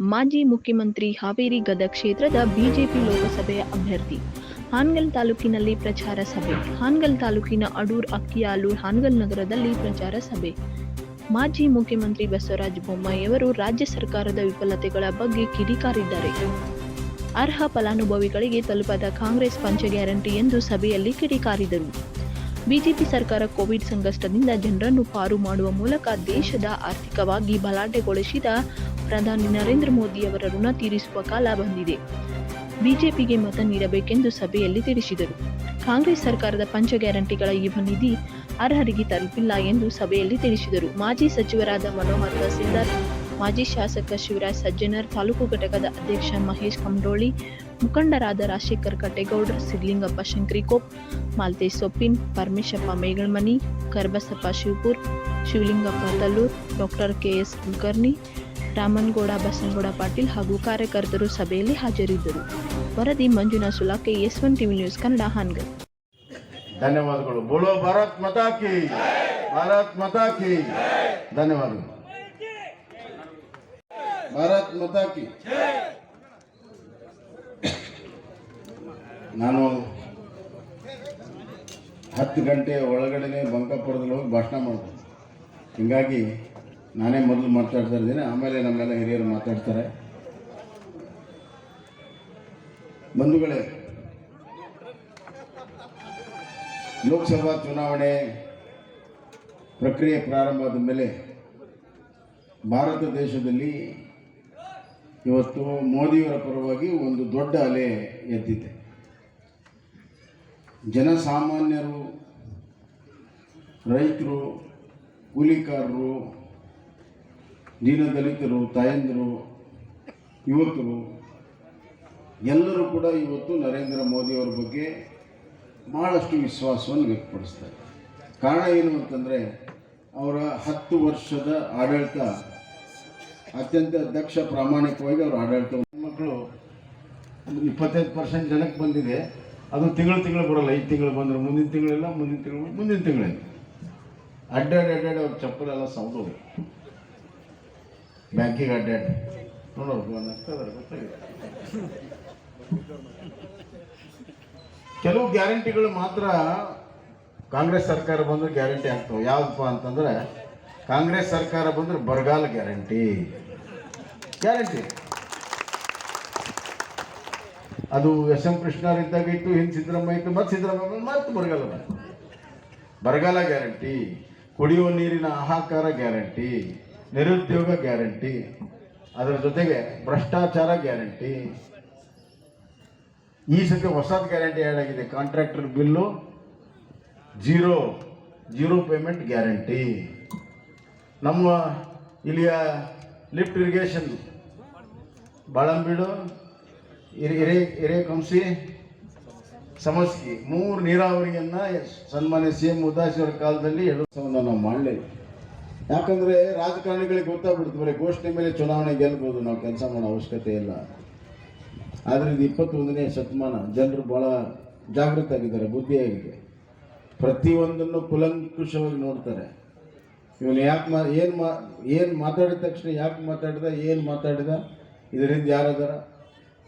ಮಾಜಿ ಮುಖ್ಯಮಂತ್ರಿ ಹಾವೇರಿ ಗದಗ ಕ್ಷೇತ್ರದ ಬಿಜೆಪಿ ಲೋಕಸಭೆಯ ಅಭ್ಯರ್ಥಿ. ಹಾನ್ಗಲ್ ತಾಲೂಕಿನಲ್ಲಿ ಪ್ರಚಾರ ಸಭೆ. ಹಾನ್ಗಲ್ ತಾಲೂಕಿನ ಅಡೂರ್ ಅಕ್ಕಿಯಾಲು ಹಾನ್ಗಲ್ ನಗರದಲ್ಲಿ ಪ್ರಚಾರ ಸಭೆ. ಮಾಜಿ ಮುಖ್ಯಮಂತ್ರಿ ಬಸವರಾಜ ಬೊಮ್ಮಾಯಿಯವರು ರಾಜ್ಯ ಸರ್ಕಾರದ ವಿಫಲತೆಗಳ ಬಗ್ಗೆ ಕಿಡಿಕಾರಿದ್ದಾರೆ. ಅರ್ಹ ಫಲಾನುಭವಿಗಳಿಗೆ ತಲುಪದ ಕಾಂಗ್ರೆಸ್ ಪಂಚ ಗ್ಯಾರಂಟಿ ಎಂದು ಸಭೆಯಲ್ಲಿ ಕಿಡಿಕಾರಿದರು. ಬಿಜೆಪಿ ಸರ್ಕಾರ ಕೋವಿಡ್ ಸಂಕಷ್ಟದಿಂದ ಜನರನ್ನು ಪಾರು ಮಾಡುವ ಮೂಲಕ ದೇಶದ ಆರ್ಥಿಕವಾಗಿ ಬಲಾಟೆಗೊಳಿಸಿದ ಪ್ರಧಾನಿ ನರೇಂದ್ರ ಮೋದಿ ಅವರ ಋಣ ತೀರಿಸುವ ಕಾಲ ಬಂದಿದೆ. ಬಿಜೆಪಿಗೆ ಮತ ನೀಡಬೇಕೆಂದು ಸಭೆಯಲ್ಲಿ ತಿಳಿಸಿದರು. ಕಾಂಗ್ರೆಸ್ ಸರ್ಕಾರದ ಪಂಚ ಗ್ಯಾರಂಟಿಗಳ ಯುವ ನಿಧಿ ಅರ್ಹರಿಗೆ ತಲುಪಿಲ್ಲ ಎಂದು ಸಭೆಯಲ್ಲಿ ತಿಳಿಸಿದರು. ಮಾಜಿ ಸಚಿವರಾದ ಮನೋಹರ್ ತಹಸೀಲ್ದಾರ್, ಮಾಜಿ ಶಾಸಕ ಶಿವರಾಜ್ ಸಜ್ಜನರ್, ತಾಲೂಕು ಘಟಕದ ಅಧ್ಯಕ್ಷ ಮಹೇಶ್ ಕಮಡೋಳಿ ಮುಖಂಡರಾದ ರಾಜಶೇಖರ್ ಕಟ್ಟೇಗೌಡ್ರ, ಸಿದ್ಲಿಂಗಪ್ಪ ಶಂಕ್ರಿಕೋಪ್ ಮಾಲ್ತೇಶ್ ಸೊಪ್ಪಿನ್ ಪರಮೇಶಪ್ಪ ಮೇಗಳಮನಿ ಕರ್ಬಸಪ್ಪ ಶಿವಪುರ್, ಶಿವಲಿಂಗಪ್ಪ ತಲ್ಲೂರ್, ಡಾಕ್ಟರ್ ಕೆಎಸ್ ಕುಲಕರ್ಣಿ ರಾಮನಗೌಡ ಬಸನಗೌಡ ಪಾಟೀಲ್ ಹಾಗೂ ಕಾರ್ಯಕರ್ತರು ಸಭೆಯಲ್ಲಿ ಹಾಜರಿದ್ದರು. ವರದಿ Manjuna Sulake, S one TV news Kannada, Hangal. ಧನ್ಯವಾದಗಳು. ಬೋಲೋ ಭಾರತ್ ಮಾತಾ ಕಿ ಭಾರತ್ ಮಾತಾ ಕಿ ಧನ್ಯವಾದಗಳು. ಭಾರತ್ ಮಾತಾ ಕಿ ನಾನು ಹತ್ತು ಗಂಟೆ ಒಳಗಡೆನೆ ಬಂಕಾಪುರದಲ್ಲಿ ಹೋಗಿ ಭಾಷಣ ಮಾಡ್ತೀನಿ ಹೀಗಾಗಿ ನಾನೇ ಮೊದಲು ಮಾತಾಡ್ತಾ ಇದ್ದೀನಿ, ಆಮೇಲೆ ನಮ್ಮೆಲ್ಲ ಹಿರಿಯರು ಮಾತಾಡ್ತಾರೆ. ಬಂಧುಗಳೇ, ಲೋಕಸಭಾ ಚುನಾವಣೆ ಪ್ರಕ್ರಿಯೆ ಪ್ರಾರಂಭ ಆದ ಮೇಲೆ ಭಾರತ ದೇಶದಲ್ಲಿ ಇವತ್ತು ಮೋದಿಯವರ ಪರವಾಗಿ ಒಂದು ದೊಡ್ಡ ಅಲೆ ಎದ್ದಿದೆ. ಜನಸಾಮಾನ್ಯರು, ರೈತರು, ಕೂಲಿಕಾರರು ದೀನದಲಿತರು ತಾಯಂದಿರು, ಯುವಕರು, ಎಲ್ಲರೂ ಕೂಡ ಇವತ್ತು ನರೇಂದ್ರ ಮೋದಿಯವರ ಬಗ್ಗೆ ಭಾಳಷ್ಟು ವಿಶ್ವಾಸವನ್ನು ವ್ಯಕ್ತಪಡಿಸ್ತಾರೆ ಕಾರಣ ಏನು ಅಂತಂದರೆ, ಅವರ ಹತ್ತು ವರ್ಷದ ಆಡಳಿತ ಅತ್ಯಂತ ದಕ್ಷ ಪ್ರಾಮಾಣಿಕವಾಗಿ ಅವರ ಆಡಳಿತ ಮಕ್ಕಳು ಇಪ್ಪತ್ತೈದು ಪರ್ಸೆಂಟ್ ಜನಕ್ಕೆ ಬಂದಿದೆ. ಅದು ತಿಂಗಳು ತಿಂಗಳು ಬರೋಲ್ಲ ಐದು ತಿಂಗಳು ಬಂದರೆ ಮುಂದಿನ ತಿಂಗಳಿಲ್ಲ, ಮುಂದಿನ ತಿಂಗಳು, ಮುಂದಿನ ತಿಂಗಳಿಲ್ಲ. ಅಡ್ಡಾಡಿ ಅಡ್ಡಾಡಿ ಅವ್ರ ಚಪ್ಪಲೆಲ್ಲ ಸೌದೋದು ಬ್ಯಾಂಕಿಗೆ ಅಡ್ಡಾಡಿ. ನೋಡೋರು ಕೆಲವು ಗ್ಯಾರಂಟಿಗಳು ಮಾತ್ರ ಕಾಂಗ್ರೆಸ್ ಸರ್ಕಾರ ಬಂದ್ರೆ ಗ್ಯಾರಂಟಿ ಆಗ್ತವೆ. ಯಾವ್ದಪ್ಪ ಅಂತಂದ್ರೆ, ಕಾಂಗ್ರೆಸ್ ಸರ್ಕಾರ ಬಂದ್ರೆ ಬರಗಾಲ ಗ್ಯಾರಂಟಿ. ಗ್ಯಾರಂಟಿ. ಅದು ಎಸ್ ಎಂ ಕೃಷ್ಣರಿದ್ದಾಗ ಇತ್ತು ಹಿಂದೆ ಸಿದ್ದರಾಮಯ್ಯ ಇತ್ತು, ಮತ್ತೆ ಸಿದ್ದರಾಮಯ್ಯ ಮತ್ತೆ ಬರಗಾಲ. ಬರಗಾಲ ಗ್ಯಾರಂಟಿ. ಕುಡಿಯುವ ನೀರಿನ ಆಹಾಕಾರ ಗ್ಯಾರಂಟಿ. ನಿರುದ್ಯೋಗ ಗ್ಯಾರಂಟಿ, ಅದರ ಜೊತೆಗೆ ಭ್ರಷ್ಟಾಚಾರ ಗ್ಯಾರಂಟಿ. ಈ ಸತಿ ಹೊಸದು ಗ್ಯಾರಂಟಿ ಆ್ಯಡ್ ಆಗಿದೆ contractor bill zero zero payment guarantee. ನಮ್ಮ ಇಲ್ಲಿಯ ಲಿಫ್ಟ್ ಇರಿಗೇಷನ್, ಬಾಳಂಬೀಡು ಇರಿ ಕಂಸಿ ಸಮಸ್ಯೆ. ಮೂರು ನೀರಾವರಿಯನ್ನು ಸನ್ಮಾನ್ಯ ಸಿ ಎಂ ಉದಾಸಿಯವರ ಕಾಲದಲ್ಲಿ ಎರಡು ಸಾವಿರದ ನಾವು ಮಾಡಲಿಲ್ಲ. ಯಾಕಂದ್ರೆ ರಾಜಕಾರಣಿಗಳಿಗೆ ಗೊತ್ತಾಗ್ಬಿಡ್ತು ಬರೀ ಘೋಷಣೆ ಮೇಲೆ ಚುನಾವಣೆ ಗೆಲ್ಬೋದು ನಾವು ಕೆಲಸ ಮಾಡೋ ಅವಶ್ಯಕತೆ ಇಲ್ಲ. ಆದರೆ ಇದು ಇಪ್ಪತ್ತೊಂದನೇ ಶತಮಾನ, ಜನರು ಭಾಳ ಜಾಗೃತ ಆಗಿದ್ದಾರೆ, ಬುದ್ಧಿಯಾಗಿದೆ. ಪ್ರತಿಯೊಂದನ್ನು ಕುಲಂಕುಷವಾಗಿ ನೋಡ್ತಾರೆ. ಇವನು ಯಾಕೆ ಮಾ, ಏನು ಮಾ, ಏನು ಮಾತಾಡಿದ ತಕ್ಷಣ ಯಾಕೆ ಮಾತಾಡಿದ, ಏನು ಮಾತಾಡಿದ, ಇದರಿಂದ ಯಾರಾದಾರ?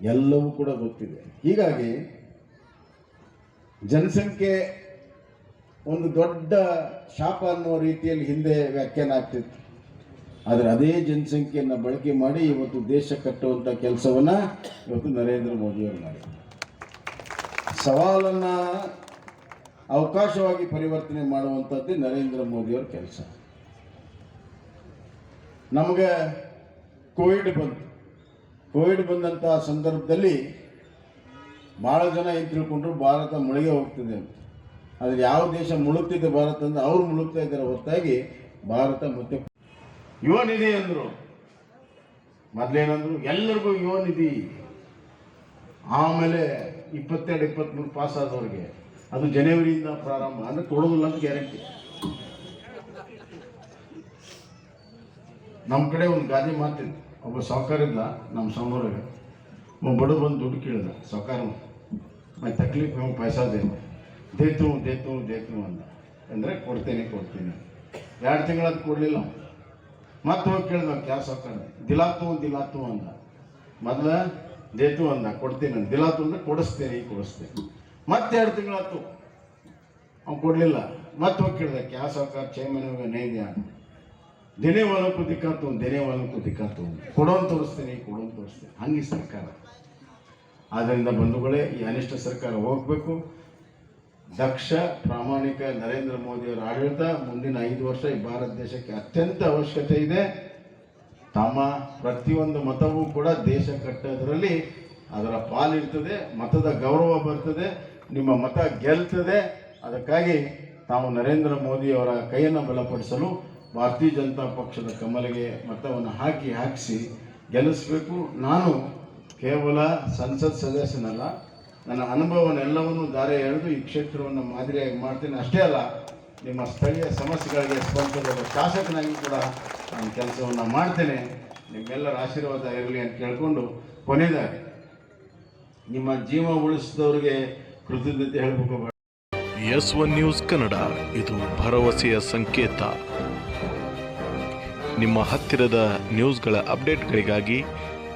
ಎಲ್ಲವೂ ಕೂಡ ಗೊತ್ತಿದೆ. ಹೀಗಾಗಿ ಜನಸಂಖ್ಯೆ ಒಂದು ದೊಡ್ಡ ಶಾಪ ಅನ್ನೋ ರೀತಿಯಲ್ಲಿ ಹಿಂದೆ ವ್ಯಾಖ್ಯಾನ ಆಗ್ತಿತ್ತು. ಆದರೆ ಅದೇ ಜನಸಂಖ್ಯೆಯನ್ನು ಬಳಕೆ ಮಾಡಿ ಇವತ್ತು ದೇಶ ಕಟ್ಟುವಂಥ ಕೆಲಸವನ್ನ ಇವತ್ತು ನರೇಂದ್ರ ಮೋದಿಯವರು ಮಾಡಿ ಸವಾಲನ್ನು ಅವಕಾಶವಾಗಿ ಪರಿವರ್ತನೆ ಮಾಡುವಂಥದ್ದೇ ನರೇಂದ್ರ ಮೋದಿಯವರ ಕೆಲಸ. ನಮಗೆ ಕೋವಿಡ್ ಬಂತು. ಕೋವಿಡ್ ಬಂದಂಥ ಸಂದರ್ಭದಲ್ಲಿ ಭಾಳ ಜನ ಏನು ತಿಳ್ಕೊಂಡ್ರು ಭಾರತ ಮುಳುಗೆ ಹೋಗ್ತದೆ ಅಂತ. ಆದರೆ ಯಾವ ದೇಶ ಮುಳುಗ್ತಿದ್ದ ಭಾರತ ಅಂದ್ರೆ ಅವ್ರು ಮುಳುಗ್ತಾ ಇದ್ದಾರೆ ಹೊರತಾಗಿ ಭಾರತ ಮತ್ತೆ ಯುವ ನಿಧಿ ಅಂದರು. ಮೊದಲೇನಂದ್ರು? ಎಲ್ಲರಿಗೂ ಯುವ ನಿಧಿ ಆಮೇಲೆ ಇಪ್ಪತ್ತೆರಡು ಇಪ್ಪತ್ತ್ಮೂರು ಪಾಸ್ ಆದವ್ರಿಗೆ. ಅದು ಜನವರಿಯಿಂದ ಪ್ರಾರಂಭ. ಅಂದರೆ ಕೊಡೋದಿಲ್ಲ ಅಂತ ಗ್ಯಾರಂಟಿ ನಮ್ಮ ಕಡೆ ಒಂದು ಗಾದೆ ಮಾತಿತ್ತು ಒಬ್ಬ ಸಾವುಕಾರ ಇದ್ದ ನಮ್ಮ ಸಣ್ಣವ್ರಿಗೆ ಒಬ್ಬ ಬಡ ಬಂದು ದುಡ್ಡು ಕೇಳಿದ. ಸಾವುಕಾರ ಮತ್ತೆ ತಕ್ಲೀಫ್ ಪೈಸಾ ದೇತು ದೇತು ದೇತು ಅಂತ. ಅಂದರೆ ಕೊಡ್ತೇನೆ, ಕೊಡ್ತೀನಿ. ಎರಡು ತಿಂಗಳದ್ದು ಕೊಡಲಿಲ್ಲ ಮತ್ತೆ ಹೋಗಿ ಕೇಳಿದ ಕ್ಯಾಸ್ ಹಾಕೊಂಡು ದಿಲಾತು ದಿಲಾತು ಅಂದ. ಮೊದಲ ದೇತು ಅಂದ, ಕೊಡ್ತೀನಿ ಅಂತ ದಿಲಾತು ಅಂದ್ರೆ ಕೊಡಿಸ್ತೀನಿ ಕೊಡಿಸ್ತೀನಿ. ಮತ್ತೆ ಎರಡು ತಿಂಗಳಾತು ಅವ್ನು ಕೊಡಲಿಲ್ಲ. ಮತ್ತೆ ಹೋಗಿ ಕೇಳಿದೆ ಕ್ಯಾಸ್ ಸರ್ಕಾರ ಚೇಮನ ನೈದ್ಯ ದಿನೇ ಒಲಕ್ಕೂ ದಿಕ್ಕಾತು ದಿನೇ ಒಲಕ್ಕೂ ದಿಕ್ಕಾತು ಕೊಡೋನ್ ತೋರಿಸ್ತೀನಿ ಕೊಡೋನ್ ತೋರಿಸ್ತೀನಿ. ಹಂಗೆ ಸರ್ಕಾರ. ಆದ್ದರಿಂದ ಬಂಧುಗಳೇ, ಈ ಅನಿಷ್ಟ ಸರ್ಕಾರ ಹೋಗಬೇಕು. ದಕ್ಷ ಪ್ರಾಮಾಣಿಕ ನರೇಂದ್ರ ಮೋದಿಯವರ ಆಡಳಿತ ಮುಂದಿನ ಐದು ವರ್ಷ ಈ ಭಾರತ ದೇಶಕ್ಕೆ ಅತ್ಯಂತ ಅವಶ್ಯಕತೆ ಇದೆ. ತಮ್ಮ ಪ್ರತಿಯೊಂದು ಮತವೂ ಕೂಡ ದೇಶ ಕಟ್ಟೋದರಲ್ಲಿ ಅದರ ಪಾಲಿರ್ತದೆ ಮತದ ಗೌರವ ಬರ್ತದೆ, ನಿಮ್ಮ ಮತ ಗೆಲ್ತದೆ. ಅದಕ್ಕಾಗಿ ತಾವು ನರೇಂದ್ರ ಮೋದಿಯವರ ಕೈಯನ್ನು ಬಲಪಡಿಸಲು ಭಾರತೀಯ ಜನತಾ ಪಕ್ಷದ ಕಮಲಿಗೆ ಮತವನ್ನು ಹಾಕಿ ಹಾಕಿಸಿ ಗೆಲ್ಲಿಸಬೇಕು. ನಾನು ಕೇವಲ ಸಂಸತ್ ಸದಸ್ಯನಲ್ಲ ನನ್ನ ಅನುಭವನೆಲ್ಲವನ್ನು ದಾರೆ ಎಳೆದು ಈ ಕ್ಷೇತ್ರವನ್ನು ಮಾದರಿಯಾಗಿ ಮಾಡ್ತೀನಿ. ಅಷ್ಟೇ ಅಲ್ಲ, ನಿಮ್ಮ ಸ್ಥಳೀಯ ಸಮಸ್ಯೆಗಳಿಗೆ ಸ್ಪಂದಿಸಿದ ಶಾಸಕನಾಗಿ ಕೂಡ ನಾನು ಕೆಲಸವನ್ನು ಮಾಡ್ತೇನೆ. ನಿಮ್ಮೆಲ್ಲರ ಆಶೀರ್ವಾದ ಇರಲಿ ಅಂತ ಕೇಳಿಕೊಂಡು ಕೊನೆಯದಾಗಿ ನಿಮ್ಮ ಜೀವ ಉಳಿಸಿದವರಿಗೆ ಕೃತಜ್ಞತೆ ಹೇಳಬೇಕು. ಎಸ್ ಒನ್ ನ್ಯೂಸ್ ಕನ್ನಡ, ಇದು ಭರವಸೆಯ ಸಂಕೇತ. ನಿಮ್ಮ ಹತ್ತಿರದ ನ್ಯೂಸ್ಗಳ ಅಪ್ಡೇಟ್ಗಳಿಗಾಗಿ